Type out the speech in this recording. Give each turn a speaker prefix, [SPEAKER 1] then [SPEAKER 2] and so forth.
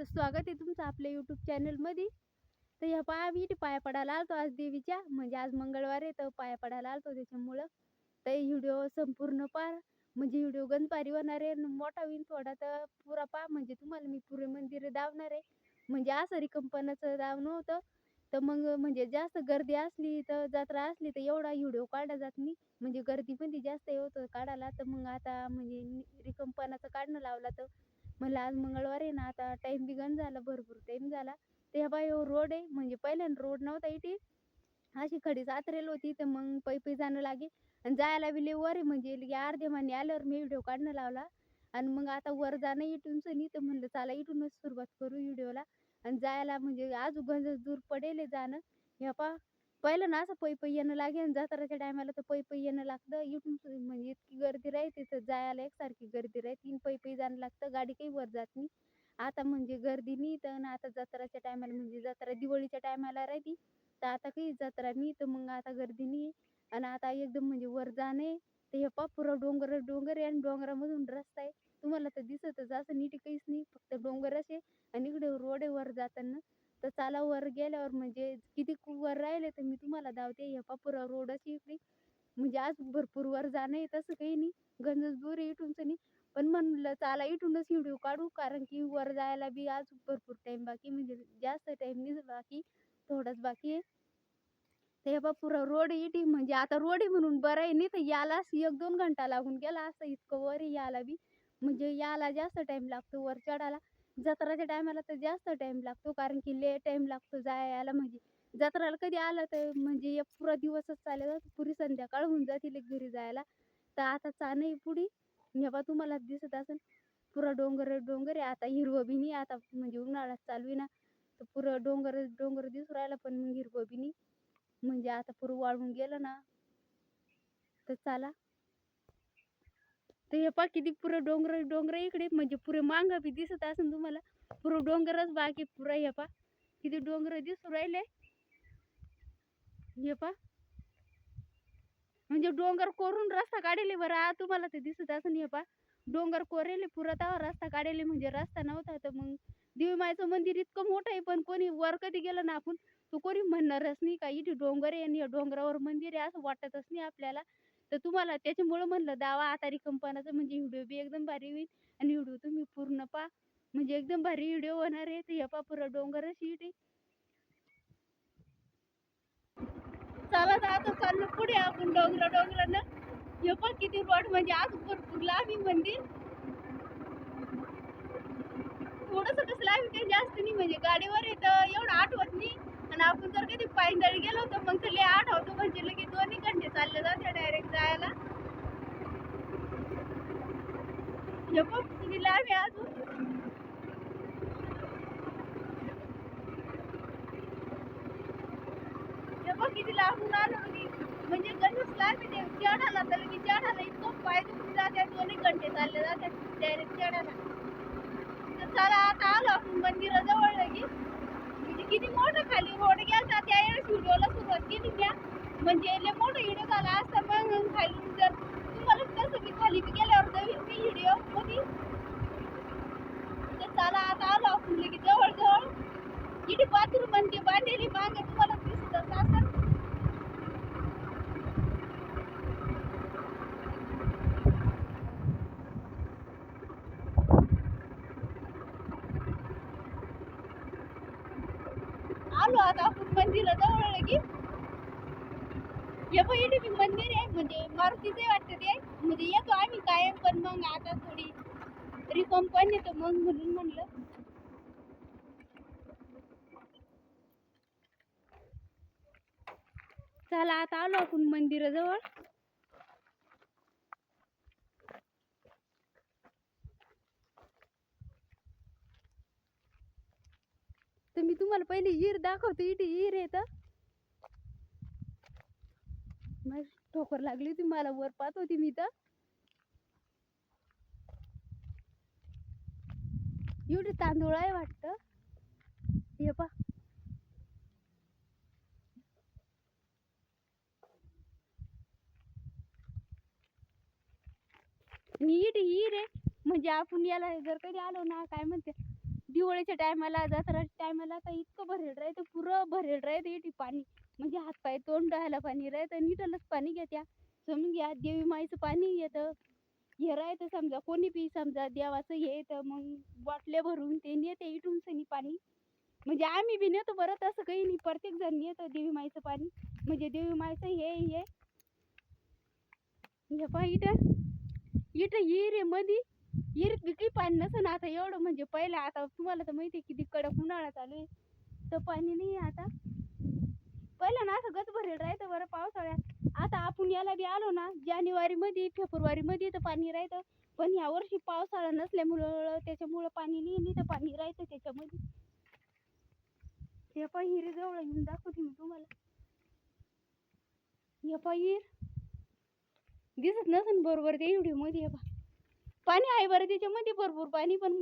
[SPEAKER 1] तर स्वागत आहे तुमचं आपल्या यूट्यूब चॅनलमध्ये तर ह्या पाया मी पाया पडायला आलतो आज देवीच्या. म्हणजे आज मंगळवार आहे तर पाया पडायला आलतो त्याच्यामुळं. तर व्हिडिओ संपूर्ण पार म्हणजे व्हिडिओ गणपारी होणार आहे मोठा होईल थोडा तर पुरा पा म्हणजे तुम्हाला मी पुरे मंदिर दावणार आहे. म्हणजे असं रिकंपनाचं धावणं होतं. तर मग म्हणजे जास्त गर्दी असली तर जत्रा असली तर एवढा व्हिडिओ काढला जात नाही. म्हणजे गर्दी पण ती जास्त होतं काढायला. तर मग आता म्हणजे रिकंपनाचं काढणं लावला तर मला आज मंगळवार आहे ना आता टाइम बिगन झाला भरपूर टाइम झाला. ते बाय रोड आहे. म्हणजे पहिल्यांदा रोड नव्हता इथे. अशी खडीच आतरेल होती. तर मग पै पै जाणं लागे. आणि जायला बी वर आहे. म्हणजे अर्धे माने आल्यावर मी व्हिडिओ काढणं लावला. आणि मग आता वर जाणं इटूनच नाही तर म्हणलं चला इथूनच सुरुवात करू व्हिडिओला आणि जायला म्हणजे आज गंज दूर पडेल जाणं. ह्या पा पहिलं ना असं पै पै येणं लागे आणि जत्राच्या टायमाला तर पै पै येणं लागतं. इथून सु- म्हणजे इतकी गर्दी राहते तर जायला एकसारखी गर्दी राहते. तीन पै पै जाणं लागतं गाडी काही वर जात नाही. आता म्हणजे गर्दी नाही तर आता जत्राच्या टायमाला म्हणजे जत्रा दिवाळीच्या टायमाला राहते तर आता काही जत्रा नाही तर मग आता गर्दी नाही. आणि आता एकदम म्हणजे वर जाणे तर हे पा पुरा डोंगर डोंगर आहे आणि डोंगरामधून रस्ता आहे. तुम्हाला तर दिसतच असं नीट काहीच नाही फक्त डोंगर असे आणि इकडे रोड आहे वर जाताना तर चाला वर गेल्यावर म्हणजे किती वर राहिले तर मी तुम्हाला धावते. हे पापुरा रोड अशी इकडे. म्हणजे आज भरपूर वर जाणं आहे तसं काही नाही. गंजच दूर आहे इथूनच नाही. पण म्हणलं चाला इथूनच व्हिडिओ काढू. कारण की वर जायला बी आज भरपूर टाइम बाकी म्हणजे जास्त टाईम नाही बाकी. थोडाच बाकी आहे. ते बा पुरा रोड इटी म्हणजे आता रोड आहे म्हणून बरं आहे. नाही तर यालाच एक दोन घंटा लागून गेला. असं इतकं वर आहे याला बी. म्हणजे याला जास्त टाईम लागतो वर चढायला. जत्राच्या टायमाला तर जास्त टाइम लागतो कारण की ले टाईम लागतो जायला म्हणजे. जत्राला कधी आलं तर म्हणजे एक पुरा दिवसच चालेल पुरी संध्याकाळ होऊन जातील एक घरी जायला. तर आता चाण पुढी. बा तुम्हाला दिसत असेल पुरा डोंगर डोंगर आहे. आता हिरवं बी नाही आता म्हणजे उन्हाळ्यात चालू आहे ना. तर पुरं डोंगर डोंगर दिसू राहिला पण मग हिरवं बी नाही. म्हणजे आता पुरं वाळून गेलं ना. तर चला. तर हे पा किती पुरं डोंगर डोंगर इकडे. म्हणजे पुरे मांग बी दिसत असेल तुम्हाला. पुरं डोंगरच बाकी पुरा हे पा किती डोंगर दिसू राहिले. हे पा म्हणजे डोंगर कोरून रस्ता काढले बरं. तुम्हाला ते दिसत असेल हे पा डोंगर कोरेले पुरा रस्ता काढले. म्हणजे रस्ता नव्हता तर मग देवीमायचं मंदिर इतकं मोठं आहे पण कोणी वर कधी गेलं ना आपण तो कोणी म्हणणारच नाही का इथे डोंगर आहे आणि या डोंगरावर मंदिर आहे असं वाटतच नाही आपल्याला. तर तुम्हाला त्याच्यामुळं म्हणलं दावा आता रिकंपनाचं म्हणजे व्हिडिओ बी एकदम भारी होईल आणि व्हिडिओ तुम्ही पूर्ण पा म्हणजे एकदम भारी व्हिडिओ होणार आहे तर हे पा पुरा डोंगरच आहे चला तर आता चाललो पुढे आपण डोंगर डोंगरानं. हे पण किती रोड म्हणजे आज भरपूर लांब मंदिर थोडस कसं लांब काही जास्त नाही म्हणजे गाडीवर येतं एवढं आठवत नाही. आणि आपण जर कधी पायदळी गेलो तर मग तर आठवतो म्हणजे लगेच दोन्ही घंटे चालले जाते डायरेक्ट जायला. हे बघ किती आम्ही अजून. हे बघ किती लांबून आलो लगी म्हणजे गणेशला लांब ते तर लगी चढायला इतकं पाय दुखून जाते दोन्ही घंटे चालले जाते डायरेक्ट चढाला तर चला आता आलो आपण मंदिराजवळ लगी किती मोठं खाली रोड गेला त्या वेळेस व्हिडिओला सुरुवात केली त्या. म्हणजे लय मोठं व्हिडिओ झाला असता मग खाली जर तुम्हाला कसं की खाली बी गेल्यावर जाईल मी व्हिडिओ कधी तर चला आता आलो आपण की जवळजवळ. इथे बाथरूम म्हणजे बांधलेली मागे तुम्हाला दिसत असं आलो आता आपण मंदिराजवळ लगी हे पण मंदिर आहे म्हणजे मारुतीचे वाटतं ते. म्हणजे येतो आम्ही कायम पण मग आता थोडी रिकॉम पण येतो मग म्हणून म्हणलं. चला आता आलो आपण मंदिराजवळ. तर मी तुम्हाला पहिले हिर दाखवते इथे हिर येत माझी ठोकर लागली होती मला वर पाहत होती मी तर. एवढे तांदूळ आहे वाटतं. हे पा नीट इथे हिर आहे. म्हणजे आपण याला जर कधी आलो ना काय म्हणते? दिवाळीच्या टायमाला जत्राच्या टायमाला तर इतकं भरेल राहतं पुरं भरेल राहतं इथे पाणी. म्हणजे हातपाय तोंड राहायला पाणी राहतं निटलच पाणी घेत्या. समजून घ्या देवी माईचं पाणी येतं. हे राहतं समजा कोणी बी समजा देवाचं हे येतं मग बाटल्या भरून ते नेते इटून सनी पाणी. म्हणजे आम्ही बी नेतो बरं तसं काही नाही. प्रत्येक जण नेतं देवी माईचं पाणी. म्हणजे देवी माईचं हे हे. पहा इथं. इथं हिर रे मधी इरीत बी काही पाणी नसेल आता एवढं म्हणजे पहिलं आता तुम्हाला तर माहिती आहे किती कडक उन्हाळा चालू आहे. तर पाणी नाही आहे आता. पहिलं ना असं गच भरेल राहतं बरं पावसाळ्यात. आता आपण याला बी आलो ना जानेवारी मध्ये फेब्रुवारी मध्ये तर पाणी राहतं पण ह्या वर्षी पावसाळा नसल्यामुळं त्याच्यामुळं पाणी नाही नाही तर पाणी राहतं त्याच्यामध्ये. हे पण हिरी जवळ येऊन दाखवते मी तुम्हाला. हे पाहिर दिसत नसेल बरोबर ते एवढी मध्ये हे पाणी आहे बरं त्याच्यामध्ये भरपूर पाणी पण